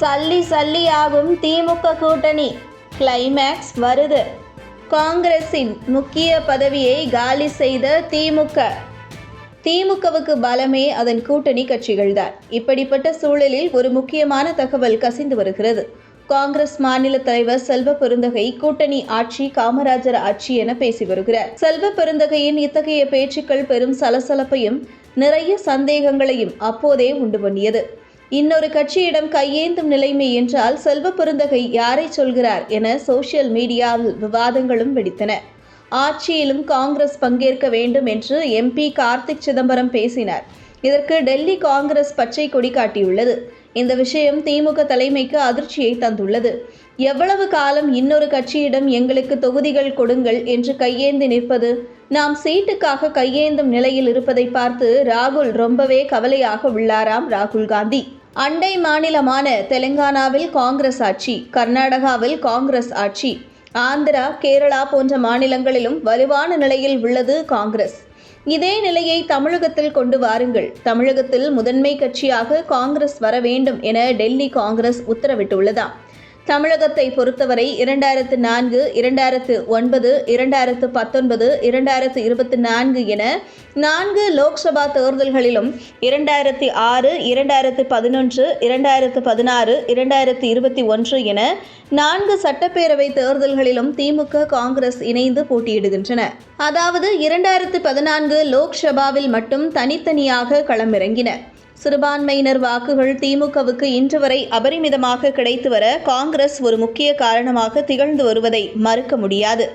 சல்லி சல்லி ஆகும் திமுக கூட்டணி. கிளைமேக்ஸ் வருது. காங்கிரசின் முக்கிய பதவியை காலி செய்த திமுக. திமுகவுக்கு பலமே அதன் கூட்டணி கட்சிகள்தான் இப்படிப்பட்ட சூழலில் ஒரு முக்கியமான தகவல் கசிந்து வருகிறது. காங்கிரஸ் மாநில தலைவர் செல்வ பெருந்தகை கூட்டணி ஆட்சி காமராஜர் ஆட்சி என பேசி வருகிறார். செல்வ பெருந்தகையின் இத்தகைய பேச்சுக்கள் பெரும் சலசலப்பையும் நிறைய சந்தேகங்களையும் அப்போதே உண்டு பண்ணியது. இன்னொரு கட்சியிடம் கையேந்தும் நிலைமை என்றால் செல்வ பெருந்தகை யாரை சொல்கிறார் என சோசியல் மீடியாவில் விவாதங்களும் வெடித்தன. ஆட்சியிலும் காங்கிரஸ் பங்கேற்க வேண்டும் என்று எம்பி கார்த்திக் சிதம்பரம் பேசினார். இதற்கு டெல்லி காங்கிரஸ் பச்சை கொடி காட்டியுள்ளது. இந்த விஷயம் திமுக தலைமைக்கு அதிர்ச்சியை தந்துள்ளது. எவ்வளவு காலம் இன்னொரு கட்சியிடம் எங்களுக்கு தொகுதிகள் கொடுங்கள் என்று கையேந்தி நிற்பது நாம் சீட்டுக்காக கையேந்தும் நிலையில் இருப்பதை பார்த்து ராகுல் ரொம்பவே கவலையாக உள்ளாராம் ராகுல் காந்தி. அண்டை மாநிலமான தெலுங்கானாவில் காங்கிரஸ் ஆட்சி கர்நாடகாவில் காங்கிரஸ் ஆட்சி ஆந்திரா கேரளா போன்ற மாநிலங்களிலும் வலுவான நிலையில் உள்ளது காங்கிரஸ். இதே நிலையை தமிழகத்தில் கொண்டு வாருங்கள். தமிழகத்தில் முதன்மை கட்சியாக காங்கிரஸ் வர வேண்டும் என டெல்லி காங்கிரஸ் உத்தரவிட்டுள்ளதாம். தமிழகத்தை பொறுத்தவரை இரண்டாயிரத்து நான்கு இரண்டாயிரத்து ஒன்பது இரண்டாயிரத்து பத்தொன்பது இரண்டாயிரத்து இருபத்தி நான்கு என நான்கு லோக்சபா தேர்தல்களிலும் இரண்டாயிரத்தி ஆறு இரண்டாயிரத்து பதினொன்று இரண்டாயிரத்து பதினாறு இரண்டாயிரத்து இருபத்தி ஒன்று என நான்கு சட்டப்பேரவை தேர்தல்களிலும் திமுக காங்கிரஸ் இணைந்து போட்டியிடுகின்றன. அதாவது இரண்டாயிரத்து பதினான்கு லோக்சபாவில் மட்டும் தனித்தனியாக களமிறங்கின. சிறுபான்மையினர் வாக்குகள் திமுகவுக்கு இன்று வரை அபரிமிதமாக கிடைத்து வர காங்கிரஸ் ஒரு முக்கிய காரணமாக திகழ்ந்து வருவதை மறுக்க முடியாது.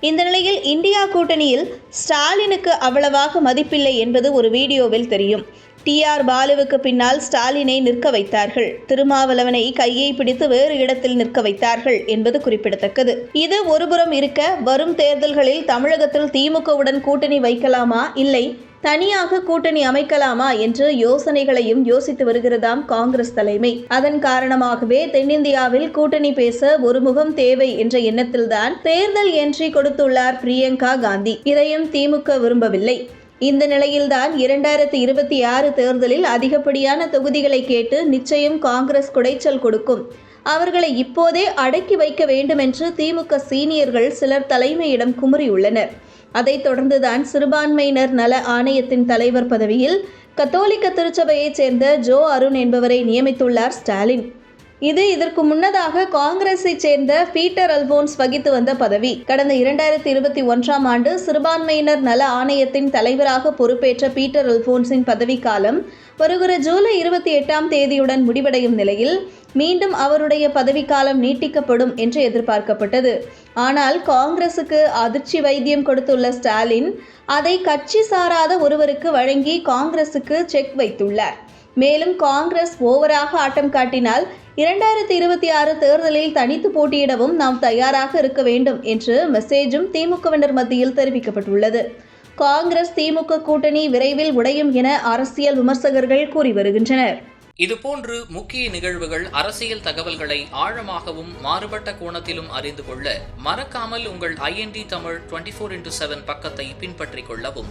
இந்த நிலையில் இந்தியா கூட்டணியில் ஸ்டாலினுக்கு அவ்வளவாக மதிப்பில்லை என்பது ஒரு வீடியோவில் தெரியும். டிஆர் பாலுவுக்கு பின்னால் ஸ்டாலினை நிற்க வைத்தார்கள். திருமாவளவனை கையை பிடித்து வேறு இடத்தில் நிற்க வைத்தார்கள் என்பது குறிப்பிடத்தக்கது. இது ஒருபுறம் இருக்க வரும் தேர்தல்களில் தமிழகத்தில் திமுகவுடன் கூட்டணி வைக்கலாமா? இல்லை. தனியாக கூட்டணி அமைக்கலாமா என்று யோசனைகளையும் யோசித்து வருகிறதாம் காங்கிரஸ் தலைமை. அதன் காரணமாகவே தென்னிந்தியாவில் கூட்டணி பேச ஒரு முகம் தேவை என்ற எண்ணத்தில்தான் தேர்தல் என்ட்ரி கொடுத்துள்ளார் பிரியங்கா காந்தி. இதையும் திமுக விரும்பவில்லை. இந்த நிலையில்தான் இரண்டாயிரத்தி இருபத்தி ஆறு தேர்தலில் அதிகப்படியான தொகுதிகளை கேட்டு நிச்சயம் காங்கிரஸ் குடைச்சல் கொடுக்கும். அவர்களை இப்போதே அடக்கி வைக்க வேண்டுமென்று திமுக சீனியர்கள் சிலர் தலைமையிடம் குமுறியுள்ளனர். அதைத் தொடர்ந்துதான் சிறுபான்மையினர் நல ஆணையத்தின் தலைவர் பதவியில் கத்தோலிக்க திருச்சபையைச் சேர்ந்த ஜோ அருண் என்பவரை நியமித்துள்ளார் ஸ்டாலின். இது இதற்கு முன்னதாக காங்கிரஸைச் சேர்ந்த பீட்டர் அல்போன்ஸ் வகித்து வந்த பதவி. கடந்த இரண்டாயிரத்தி இருபத்தி ஒன்றாம் ஆண்டு சிறுபான்மையினர் நல ஆணையத்தின் தலைவராக பொறுப்பேற்ற பீட்டர் அல்போன்ஸின் பதவிக்காலம் வருகிற ஜூலை இருபத்தி எட்டாம் தேதியுடன் முடிவடையும் நிலையில் மீண்டும் அவருடைய பதவிக்காலம் நீட்டிக்கப்படும் என்று எதிர்பார்க்கப்பட்டது. ஆனால் காங்கிரசுக்கு அதிர்ச்சி வைத்தியம் கொடுத்துள்ள ஸ்டாலின் அதை கட்சி சாராத ஒருவருக்கு வழங்கி காங்கிரசுக்கு செக் வைத்துள்ளார். மேலும் காங்கிரஸ் ஓவராக ஆட்டம் காட்டினால் இரண்டாயிரத்தி இருபத்தி ஆறு தேர்தலில் தனித்து போட்டியிடவும் நாம் தயாராக இருக்க வேண்டும் என்று மெசேஜும் திமுகவினர் மத்தியில் தெரிவிக்கப்பட்டுள்ளது. காங்கிரஸ் திமுக கூட்டணி விரைவில் உடையும் என அரசியல் விமர்சகர்கள் கூறி வருகின்றனர். இதுபோன்று முக்கிய நிகழ்வுகள் அரசியல் தகவல்களை ஆழமாகவும் மாறுபட்ட கோணத்திலும் அறிந்து கொள்ள மறக்காமல் உங்கள் IND Tamil twenty four into seven பக்கத்தை பின்பற்றிக் கொள்ளவும்